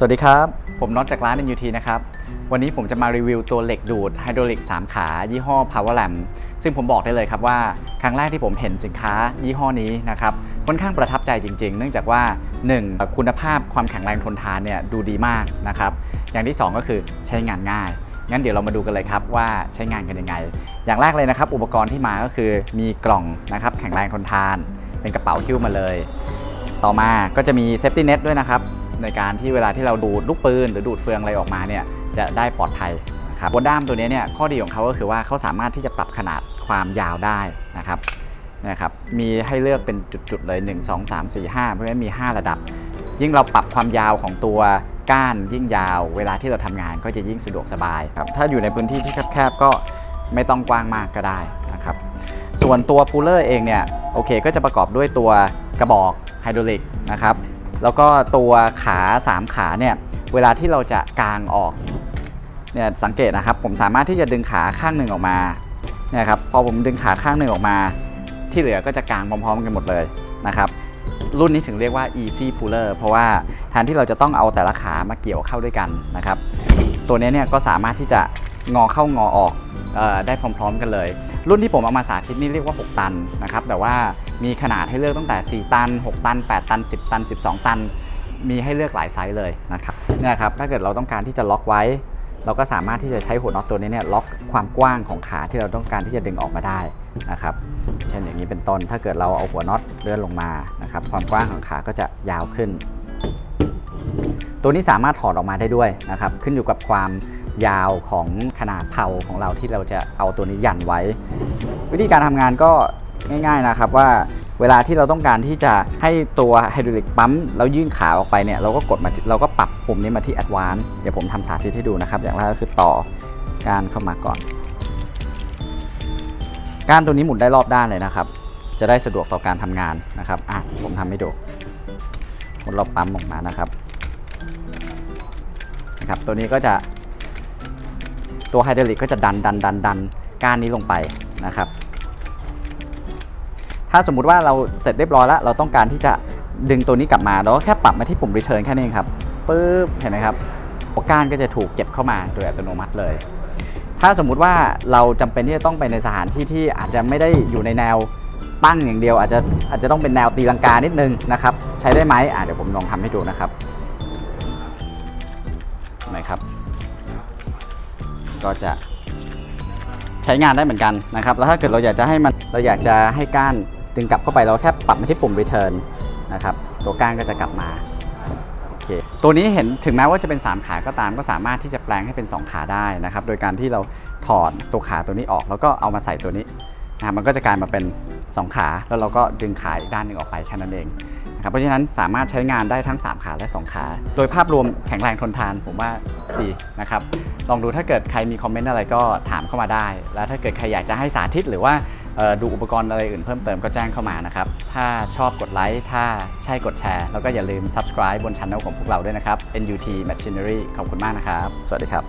สวัสดีครับ ผมน็อตจากร้าน NUT นะครับ วันนี้ผมจะมารีวิวตัวเหล็กดูดไฮดรอลิก 3 ขา ยี่ห้อ Powerlam ซึ่งผมบอกได้เลยครับว่า ครั้งแรกที่ผมเห็นสินค้ายี่ห้อนี้นะครับค่อนข้างประทับใจจริง ๆ เนื่องจากว่า 1. คุณภาพความแข็งแรงทนทานเนี่ยดูดีมากนะครับ อย่างที่ 2 ก็คือใช้งานง่าย งั้นเดี๋ยวเรามาดูกันเลยครับว่าใช้งานกันยังไง อย่างแรกเลยนะครับอุปกรณ์ที่มาก็คือมีกล่องนะครับแข็งแรงทนทาน เป็นกระเป๋าหิ้วมาเลย ต่อมาก็จะมีเซฟตี้เน็ตด้วยนะครับ ในการที่เวลาที่เราดูดลูกปืนหรือดูดเฟืองอะไรออกมาเนี่ยจะได้ปลอดภัยนะครับบนด้ามตัวนี้เนี่ยข้อดีของเขาก็คือว่าเขาสามารถที่จะปรับขนาดความยาวได้นะครับนะครับมีให้เลือกเป็นจุดๆเลย 1 2 3 4 5 เพราะฉะนั้นมี 5 ระดับ ยิ่งเราปรับความยาวของตัวก้านยิ่งยาว เวลาที่เราทำงานก็จะยิ่งสะดวกสบายครับถ้าอยู่ในพื้นที่ที่แคบๆก็ไม่ต้องกว้างมากก็ได้นะครับส่วนตัวพูลเลอร์เองเนี่ยโอเคก็จะประกอบด้วยตัวกระบอกไฮดรอลิกนะครับ แล้วก็ตัวขา 3 ขาเนี่ยเวลาที่เราจะกางออกเนี่ยสังเกตนะครับ ผมสามารถที่จะดึงขาข้างหนึ่งออกมาเนี่ยครับพอผมดึงขาข้างหนึ่งออกมา ที่เหลือก็จะกางพร้อมๆกันหมดเลยนะครับรุ่นนี้ถึงเรียกว่า easy puller เพราะว่าแทนที่เราจะต้องเอาแต่ละขามาเกี่ยวเข้าด้วยกันนะครับ ตัวนี้เนี่ยก็สามารถที่จะ งอเข้างอออกออได้พร้อม ๆ กันเลย รุ่นที่ผมเอามาสาธิตนี่เรียกว่า 6 ตันนะครับแต่ว่ามีขนาดให้เลือกตั้งแต่ 4 ตัน 6 ตัน 8 ตัน 10 ตัน 12 ตัน มีให้เลือกหลายไซส์เลยนะครับเนี่ยครับถ้าเกิดเราต้องการที่จะล็อกไว้ เราก็สามารถที่จะใช้หัวน็อตตัวนี้เนี่ยล็อกความกว้างของขาที่เราต้องการที่จะดึงออกมาได้นะครับเช่นอย่างนี้เป็นต้นถ้าเกิดเราเอาหัวน็อตเลื่อนลงมานะครับความกว้างของขาก็จะยาวขึ้นตัวนี้สามารถถอดออกมาได้ด้วยนะครับ ขึ้นอยู่กับความ ยาวของขนาดเผาของเราที่เราจะเอาตัวนี้ยันไว้ วิธีการทำงานก็ง่ายๆนะครับว่าเวลาที่เราต้องการที่จะให้ตัวไฮดรอลิกปั๊มแล้วยื่นขาออกไปเนี่ยเราก็กดมาเราก็ปรับปุ่มนี้มาที่ Advanced เดี๋ยวผมทำสาธิตให้ดูนะครับ อย่างแรกก็คือต่อการเข้ามาก่อน การตัวนี้หมุนได้รอบด้านเลยนะครับ จะได้สะดวกต่อการทำงานนะครับอะผมทำให้ดูหมุนรอบปั๊มออกมานะครับนะครับ ตัวนี้ก็จะ ตัวไฮดรอลิกก็จะดันดันดันดันก้านนี้ลงไปนะครับ ถ้าสมมุติว่าเราเสร็จเรียบร้อยแล้ว เราต้องการที่จะดึงตัวนี้กลับมาเราก็แค่ปรับมาที่ปุ่ม return แค่นี้ครับปึ๊บเห็นไหมครับหัวก้านก็จะถูกเก็บเข้ามาโดยอัตโนมัติเลย ถ้าสมมุติว่าเราจำเป็นที่จะต้องไปในสถานที่ที่อาจจะไม่ได้อยู่ในแนวตั้งอย่างเดียว อาจจะอาจจะต้องเป็นแนวตีลังกานิดนึงนะครับ ใช้ได้ไหมอะเดี๋ยวผมลองทำให้ดูนะครับเห็นไหมครับ ก็จะใช้งานได้เหมือนกันนะครับ แล้วถ้าเกิดเราอยากจะให้มันเราอยากจะให้ก้านดึงกลับเข้าไปเราแค่ปรับมาที่ปุ่ม return นะครับ ตัวก้านก็จะกลับมาโอเคตัวนี้เห็นถึงแม้ว่าจะเป็น 3 ขาก็ตามก็สามารถที่จะแปลงให้เป็น 2 ขาได้นะครับ โดยการที่เราถอดตัวขาตัวนี้ออก แล้วก็เอามาใส่ตัวนี้ นะครับมันก็จะกลายมาเป็น 2 ขา แล้วเราก็ดึงขาอีกด้านหนึ่งออกไปแค่นั้นเองนะครับเพราะฉะนั้นสามารถใช้งานได้ทั้ง 3 ขาและ 2 ขา โดยภาพรวมแข็งแรงทนทานผมว่าดีนะครับ ลองดูถ้าเกิดใครมีคอมเมนต์อะไรก็ถามเข้ามาได้ แล้วถ้าเกิดใครอยากจะให้สาธิตหรือว่าดูอุปกรณ์อะไรอื่นเพิ่มเติมก็แจ้งเข้ามานะครับ ถ้าชอบกดไลค์ ถ้าใช่กดแชร์ แล้วก็อย่าลืม subscribe บนช anel ของพวกเราด้วยนะครับ NUT Machinery ขอบคุณมากนะครับ สวัสดีครับ